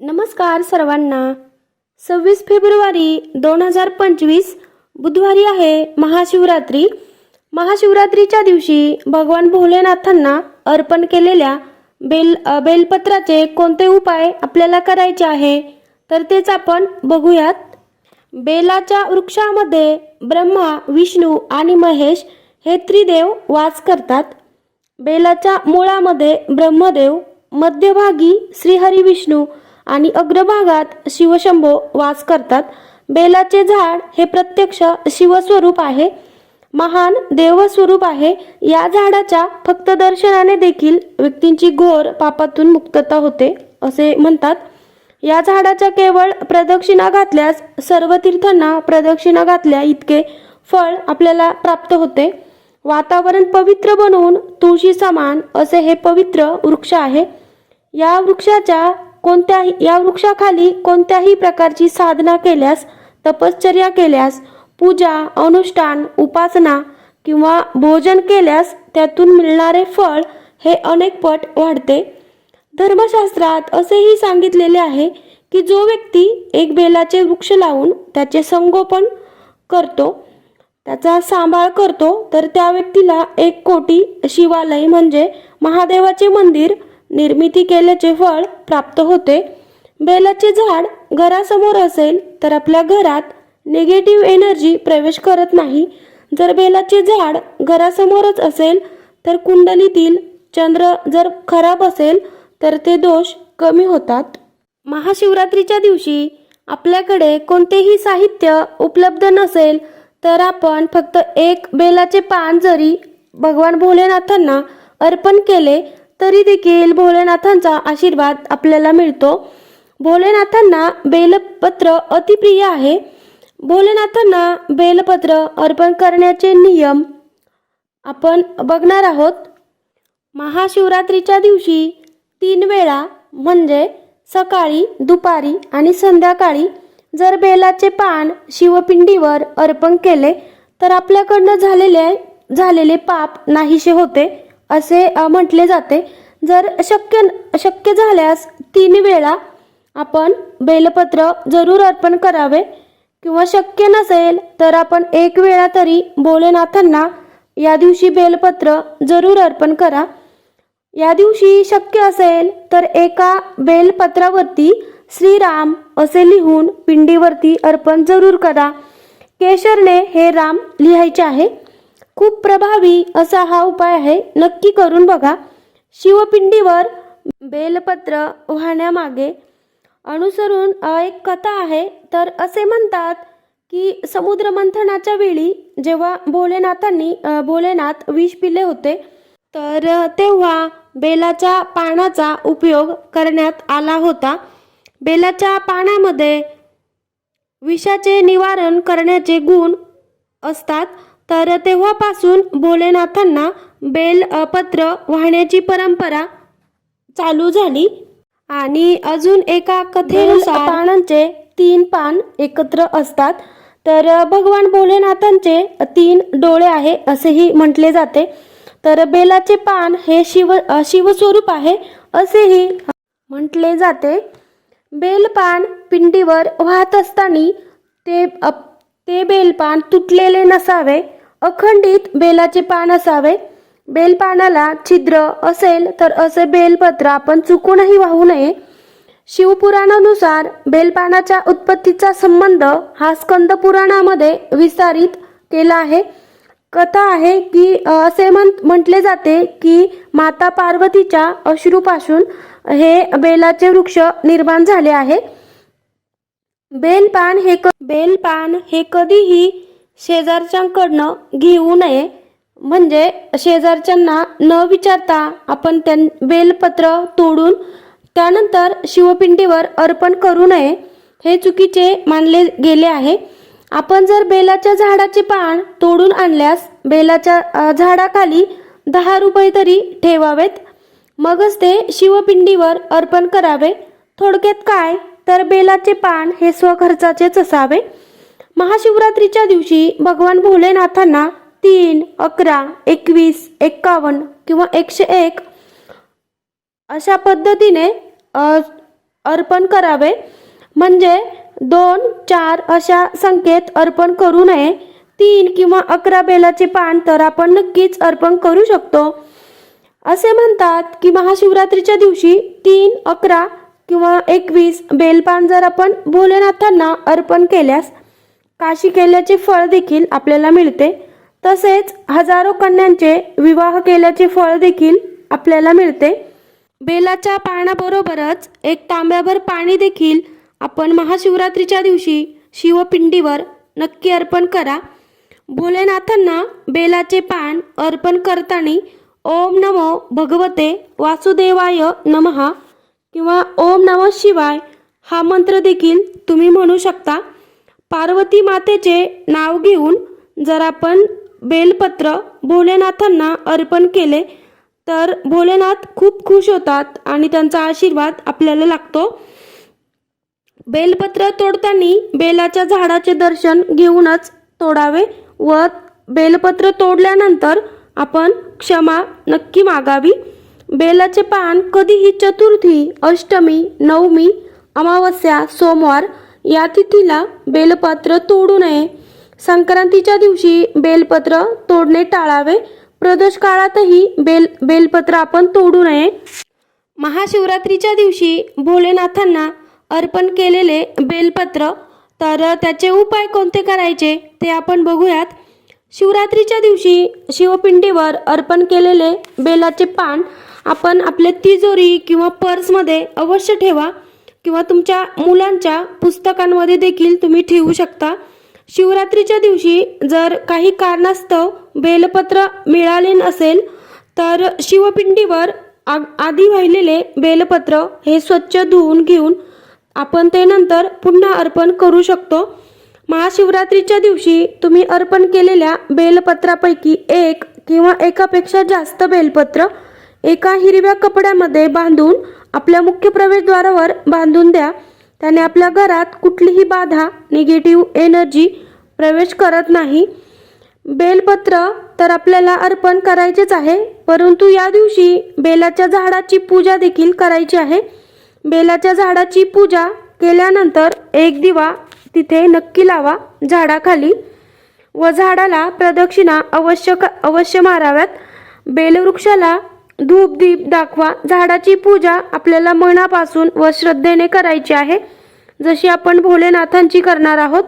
नमस्कार सर्वांना. सव्वीस फेब्रुवारी दोन हजार पंचवीस बुधवारी आहे महाशिवरात्री. महाशिवरात्रीच्या दिवशी भगवान भोलेनाथांना अर्पण केलेल्या बेल बेलपत्राचे कोणते उपाय आपल्याला करायचे आहे तर तेच आपण बघूयात. बेलाच्या वृक्षामध्ये ब्रह्मा विष्णू आणि महेश हे त्रिदेव वास करतात. बेलाच्या मुळामध्ये ब्रह्मदेव मध्यभागी श्रीहरी विष्णू आणि अग्रभागात शिवशंभो वास करतात. बेलाचे झाड हे प्रत्यक्ष शिवस्वरूप आहे. महान देवस्वरूप आहे. या झाडाच्या फक्त दर्शनाने देखील व्यक्तींची घोर पापातून मुक्तता होते असे म्हणतात. या झाडाच्या केवळ प्रदक्षिणा घातल्यास सर्व तीर्थांना प्रदक्षिणा घातल्या इतके फळ आपल्याला प्राप्त होते. वातावरण पवित्र बनवून तुळशी समान असे हे पवित्र वृक्ष आहे. या वृक्षाच्या कोणत्याही या वृक्षाखाली कोणत्याही प्रकारची साधना केल्यास तपश्चर्या केल्यास पूजा अनुष्ठान उपासना किंवा भोजन केल्यास त्यातून मिळणारे फळ हे अनेक पट वाढते. धर्मशास्त्रात असेही सांगितलेले आहे की जो व्यक्ती एक बेलाचे वृक्ष लावून त्याचे संगोपन करतो त्याचा सांभाळ करतो तर त्या व्यक्तीला एक कोटी शिवालय म्हणजे महादेवाचे मंदिर निर्मिती केल्याचे फळ प्राप्त होते. बेलाचे झाड घरासमोर असेल तर आपल्या घरात निगेटिव्ह एनर्जी प्रवेश करत नाही. जर बेलाचे झाड घरासमोरच असेल तर कुंडलीतील चंद्र जर खराब असेल तर ते दोष कमी होतात. महाशिवरात्रीच्या दिवशी आपल्याकडे कोणतेही साहित्य उपलब्ध नसेल तर आपण फक्त एक बेलाचे पान जरी भगवान भोलेनाथांना अर्पण केले तरी देखील भोलेनाथांचा आशीर्वाद आपल्याला मिळतो. भोलेनाथांना बेलपत्र अतिप्रिय आहे. भोलेनाथांना बेलपत्र अर्पण करण्याचे नियम आपण बघणार आहोत. महाशिवरात्रीच्या दिवशी तीन वेळा म्हणजे सकाळी दुपारी आणि संध्याकाळी जर बेलाचे पान शिवपिंडीवर अर्पण केले तर आपल्याकडनं झालेले झालेले पाप नाहीसे होते. असे म्हटले जाते. जर शक्य शक्य झाल्यास तीन वेळा आपण बेलपत्र जरूर अर्पण करावे. किंवा शक्य नसेल तर आपण एक वेळा तरी भोलेनाथांना या दिवशी बेलपत्र जरूर अर्पण करा. या दिवशी शक्य असेल तर एका बेलपत्रावरती श्रीराम असे लिहून पिंडीवरती अर्पण जरूर करा. केशरने हे राम लिहायचे आहे. खूप प्रभावी असा हा उपाय आहे. नक्की करून बघा. शिवपिंडीवर बेलपत्र वाहण्यामागे अनुसरून एक कथा आहे. तर असे म्हणतात की समुद्र मंथनाच्या वेळी जेव्हा भोलेनाथांनी भोलेनाथ विष पिले होते तर तेव्हा बेलाच्या पानाचा उपयोग करण्यात आला होता. बेलाच्या पानामध्ये विषाचे निवारण करण्याचे गुण असतात. तर तेव्हापासून भोलेनाथांना बेल पत्र वाहण्याची परंपरा चालू झाली. आणि अजून एका कथेनुसार पानांचे तीन पान एकत्र असतात. तर भगवान भोलेनाथांचे तीन डोळे आहे असेही म्हटले जाते. तर बेलाचे पान हे शिव शिवस्वरूप आहे असेही म्हटले जाते. बेलपान पिंडीवर वाहत असताना ते ते बेलपान तुटलेले नसावे. अखंडित बेलाचे पान असावे. बेलपानाला छिद्र असेल तर असे बेलपत्र आपण चुकूनही वाहू नये. शिवपुराणानुसार बेलपानाच्या उत्पत्तीचा संबंध हा स्कंद पुराणामध्ये विस्तारित केला आहे. कथा आहे की असे म्हण म्हटले जाते की माता पार्वतीच्या अश्रूपासून हे बेलाचे वृक्ष निर्माण झाले आहे. बेलपान हे क बेलपान हे कधीही शेजारच्यांकडनं घेऊ नये. म्हणजे शेजारच्यांना न विचारता आपण त्यां बेलपत्र तोडून त्यानंतर शिवपिंडीवर अर्पण करू नये. हे चुकीचे मानले गेले आहे. आपण जर बेलाच्या झाडाचे पान तोडून आणल्यास बेलाच्या झाडाखाली दहा रुपये तरी ठेवावेत. मगच ते शिवपिंडीवर अर्पण करावे. थोडक्यात काय? तर बेलाचे पान हे स्वखर्चाचेच असावे. महाशिवरात्रीच्या दिवशी भगवान भोलेनाथांना तीन अकरा एकवीस एक्कावन्न किंवा एकशे एक अशा पद्धतीने अर्पण करावे. म्हणजे दोन चार अशा संख्येत अर्पण करू नये. तीन किंवा अकरा बेलाचे पान तर आपण नक्कीच अर्पण करू शकतो. असे म्हणतात की महाशिवरात्रीच्या दिवशी तीन अकरा किंवा एकवीस बेलपान जर आपण भोलेनाथांना अर्पण केल्यास काशी केल्याचे फळ देखील आपल्याला मिळते. तसेच हजारो कन्यांचे विवाह केल्याचे फळ देखील आपल्याला मिळते. बेलाच्या पानाबरोबरच एक तांब्याभर पाणी देखील आपण महाशिवरात्रीच्या दिवशी शिवपिंडीवर नक्की अर्पण करा. भोलेनाथांना बेलाचे पान अर्पण करताना ओम नमो भगवते वासुदेवाय नमहा किंवा ओम नमः शिवाय हा मंत्र देखील तुम्ही म्हणू शकता. पार्वती मातेचे नाव घेऊन जर आपण बेलपत्र भोलेनाथांना अर्पण केले तर भोलेनाथ खूप खुश होतात आणि त्यांचा आशीर्वाद आपल्याला लागतो. बेलपत्र तोडताना बेलाच्या झाडाचे दर्शन घेऊनच तोडावे व बेलपत्र तोडल्यानंतर आपण क्षमा नक्की मागावी. बेलाचे पान कधीही चतुर्थी अष्टमी नवमी अमावस्या सोमवार या तिथीला बेलपत्र तोडू नये. संक्रांतीच्या दिवशी बेलपत्र तोडणे टाळावे. प्रदोष काळातही बेल बेलपत्र आपण तोडू नये. महाशिवरात्रीच्या दिवशी भोलेनाथांना अर्पण केलेले बेलपत्र तर त्याचे उपाय कोणते करायचे ते आपण बघूयात. शिवरात्रीच्या दिवशी शिवपिंडीवर अर्पण केलेले बेलाचे पान आपण आपल्या तिजोरी किंवा पर्समध्ये अवश्य ठेवा. किंवा तुमच्या मुलांच्या पुस्तकांमध्ये देखील तुम्ही ठेवू शकता. शिवरात्रीच्या दिवशी जर काही कारणास्तव बेलपत्र मिळाले नसेल तर शिवपिंडीवर आ आधी वाहिलेले बेलपत्र हे स्वच्छ धुवून घेऊन आपण ते नंतर पुन्हा अर्पण करू शकतो. महाशिवरात्रीच्या दिवशी तुम्ही अर्पण केलेल्या बेलपत्रापैकी एक किंवा एकापेक्षा जास्त बेलपत्र एका हिरव्या कपड्यामध्ये बांधून आपल्या मुख्य प्रवेशद्वारावर बांधून द्या. त्याने आपल्या घरात कुठलीही बाधा निगेटिव्ह एनर्जी प्रवेश करत नाही. बेलपत्र तर आपल्याला अर्पण करायचेच आहे परंतु या दिवशी बेलाच्या झाडाची पूजा देखील करायची आहे. बेलाच्या झाडाची पूजा केल्यानंतर एक दिवा तिथे नक्की लावा झाडाखाली. व झाडाला प्रदक्षिणा अवश्य क अवश्य माराव्यात. बेलवृक्षाला धूप दीप दाखवा. झाडाची पूजा आपल्याला मनापासून व श्रद्धेने करायची आहे. जशी आपण भोलेनाथांची करणार आहोत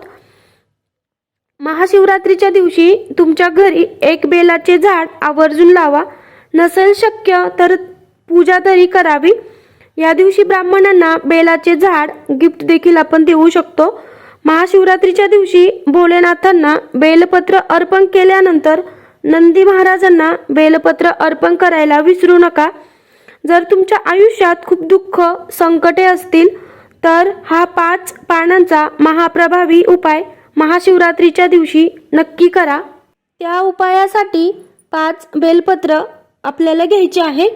महाशिवरात्रीच्या दिवशी तुमच्या घरी एक बेलाचे झाड आवर्जून लावा. नसेल शक्य तर पूजा तरी करावी. या दिवशी ब्राह्मणांना बेलाचे झाड गिफ्ट देखील आपण देऊ शकतो. महाशिवरात्रीच्या दिवशी भोलेनाथांना बेलपत्र अर्पण केल्यानंतर नंदी महाराजांना बेलपत्र अर्पण करायला विसरू नका. जर तुमच्या आयुष्यात खूप दुःख संकटे असतील तर हा पाच पानांचा महाप्रभावी उपाय महाशिवरात्रीच्या दिवशी नक्की करा. त्या उपायासाठी पाच बेलपत्र आपल्याला घ्यायचे आहे.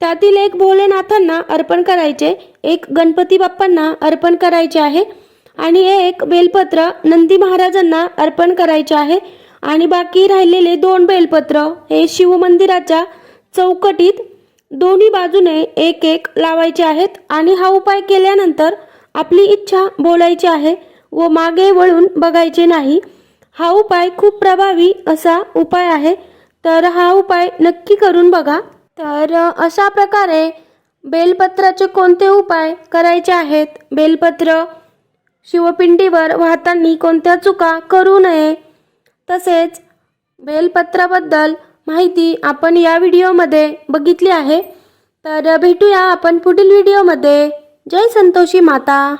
त्यातील एक भोलेनाथांना अर्पण करायचे एक गणपती बाप्पांना अर्पण करायचे आहे आणि एक बेलपत्र नंदी महाराजांना अर्पण करायचे आहे. आणि बाकी राहिलेले दोन बेलपत्र हे शिवमंदिराच्या चौकटीत दोन्ही बाजूने एक एक लावायचे आहेत आणि हा उपाय केल्यानंतर आपली इच्छा बोलायची आहे व मागे वळून बघायचे नाही. हा उपाय खूप प्रभावी असा उपाय आहे. तर हा उपाय नक्की करून बघा. तर अशा प्रकारे बेलपत्राचे कोणते उपाय करायचे आहेत? बेलपत्र शिवपिंडीवर वाहताना कोणत्या चुका करू नये? तसेच बेलपत्राबद्दल माहिती आपण या व्हिडिओमध्ये बघितली आहे. तर भेटूया आपण पुढील व्हिडिओमध्ये. जय संतोषी माता.